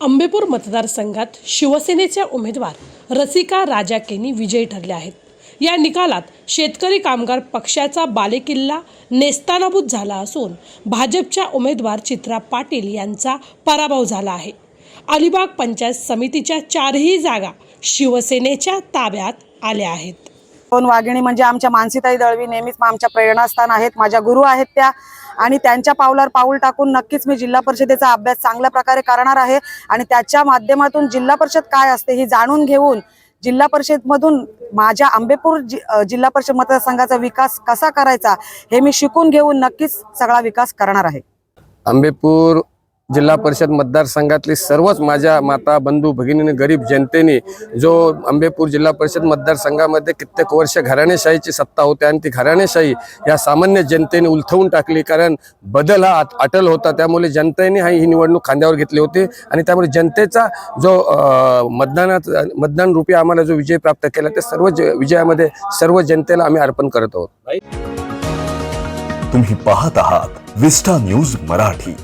अंबेपूर मतदारसंघात शिवसेनेच्या उमेदवार रसिका राजाकेनी विजयी ठरल्या आहेत. या निकालात शेतकरी कामगार पक्षाचा बालेकिल्ला नेस्तानाभूत झाला असून भाजपच्या उमेदवार चित्रा पाटील यांचा पराभव झाला आहे. अलिबाग पंचायत समितीच्या चारही जागा शिवसेनेच्या ताब्यात आल्या आहेत. दोन वाघिणी म्हणजे आमच्या मानसीताई दळवी नेहमीच आमच्या प्रेरणास्थान आहेत. माझ्या गुरु आहेत त्या. आणि त्यांच्या पावलावर पाऊल टाकून नक्कीच मी जिल्हा परिषदेचा अभ्यास चांगल्या प्रकारे करणार आहे. आणि त्याच्या माध्यमातून जिल्हा परिषद काय असते हे जाणून घेऊन जिल्हा परिषदमधून माझ्या आंबेपूर जि जिल्हा परिषद मतदारसंघाचा विकास कसा करायचा हे मी शिकून घेऊन नक्कीच सगळा विकास करणार आहे. आंबेपूर जिल्हा परिषद मतदारसंघातली सर्वच माझ्या माता बंधू भगिनीने गरीब जनतेने जो आंबेपूर जिल्हा परिषद मतदारसंघामध्ये कित्येक वर्ष घराणेशाहीची सत्ता होती आणि ती घराणेशाही या सामान्य जनतेने उलथवून टाकली. कारण बदल हा अटल होता. त्यामुळे जनतेने हा ही निवडणूक खांद्यावर घेतली होती आणि त्यामुळे जनतेचा जो मतदानात मतदान रूपी आम्हाला जो विजय प्राप्त केला ते सर्व ज- विजयामध्ये सर्व जनतेला आम्ही अर्पण करत आहोत. तुम्ही पाहत आहात विस्टा न्यूज मराठी.